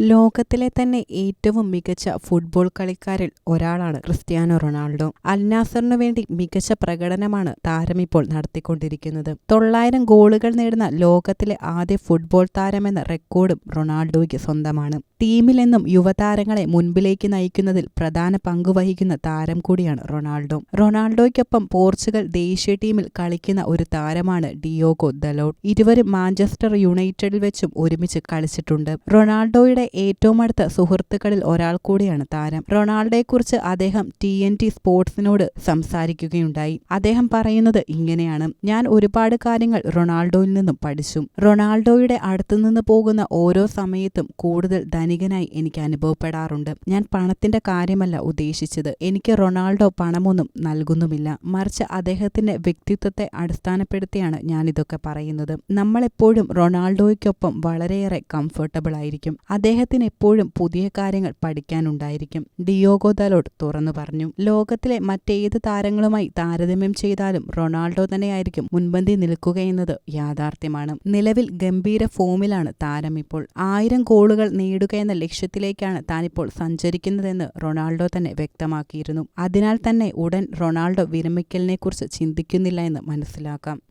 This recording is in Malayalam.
ലോകത്തിലെ തന്നെ ഏറ്റവും മികച്ച ഫുട്ബോൾ കളിക്കാരിൽ ഒരാളാണ് ക്രിസ്ത്യാനോ റൊണാൾഡോ. അൽനാസറിനു വേണ്ടി മികച്ച പ്രകടനമാണ് താരം ഇപ്പോൾ നടത്തിക്കൊണ്ടിരിക്കുന്നത്. തൊള്ളായിരം ഗോളുകൾ നേടുന്ന ലോകത്തിലെ ആദ്യ ഫുട്ബോൾ താരമെന്ന റെക്കോർഡും റൊണാൾഡോയ്ക്ക് സ്വന്തമാണ്. ടീമിൽ നിന്നും യുവതാരങ്ങളെ മുൻപിലേക്ക് നയിക്കുന്നതിൽ പ്രധാന പങ്കുവഹിക്കുന്ന താരം കൂടിയാണ് റൊണാൾഡോ. റൊണാൾഡോയ്ക്കൊപ്പം പോർച്ചുഗൽ ദേശീയ ടീമിൽ കളിക്കുന്ന ഒരു താരമാണ് ഡിയോഗോ ദലോട്ട്. ഇരുവരും മാഞ്ചസ്റ്റർ യുണൈറ്റഡിൽ വെച്ചും ഒരുമിച്ച് കളിച്ചിട്ടുണ്ട്. റൊണാൾഡോയുടെ ഏറ്റവും അടുത്ത സുഹൃത്തുക്കളിൽ ഒരാൾ കൂടിയാണ് താരം. റൊണാൾഡോയെക്കുറിച്ച് അദ്ദേഹം ടി എൻ ടി സ്പോർട്സിനോട് സംസാരിക്കുകയുണ്ടായി. അദ്ദേഹം പറയുന്നത് ഇങ്ങനെയാണ്. ഞാൻ ഒരുപാട് കാര്യങ്ങൾ റൊണാൾഡോയിൽ നിന്നും പഠിച്ചു. റൊണാൾഡോയുടെ അടുത്തുനിന്ന് പോകുന്ന ഓരോ സമയത്തും കൂടുതൽ ധനികനായി എനിക്ക് അനുഭവപ്പെടാറുണ്ട്. ഞാൻ പണത്തിന്റെ കാര്യമല്ല ഉദ്ദേശിച്ചത്. എനിക്ക് റൊണാൾഡോ പണമൊന്നും നൽകുന്നുമില്ല. മറിച്ച് അദ്ദേഹത്തിന്റെ വ്യക്തിത്വത്തെ അടിസ്ഥാനപ്പെടുത്തിയാണ് ഞാൻ ഇതൊക്കെ പറയുന്നത്. നമ്മളെപ്പോഴും റൊണാൾഡോയ്ക്കൊപ്പം വളരെയേറെ കംഫർട്ടബിൾ ആയിരിക്കും. അദ്ദേഹത്തിന് എപ്പോഴും പുതിയ കാര്യങ്ങൾ പഠിക്കാനുണ്ടായിരിക്കും. ഡിയോഗോ ദലോട്ട് തുറന്നു പറഞ്ഞു. ലോകത്തിലെ മറ്റേത് താരങ്ങളുമായി താരതമ്യം ചെയ്താലും റൊണാൾഡോ തന്നെയായിരിക്കും മുൻപന്തി നിൽക്കുകയെന്നത് യാഥാർത്ഥ്യമാണ്. നിലവിൽ ഗംഭീര ഫോമിലാണ് താരം ഇപ്പോൾ. ആയിരം ഗോളുകൾ നേടുക എന്ന ലക്ഷ്യത്തിലേക്കാണ് താനിപ്പോൾ സഞ്ചരിക്കുന്നതെന്ന് റൊണാൾഡോ തന്നെ വ്യക്തമാക്കിയിരുന്നു. അതിനാൽ തന്നെ ഉടൻ റൊണാൾഡോ വിരമിക്കലിനെക്കുറിച്ച് ചിന്തിക്കുന്നില്ല എന്ന് മനസ്സിലാക്കാം.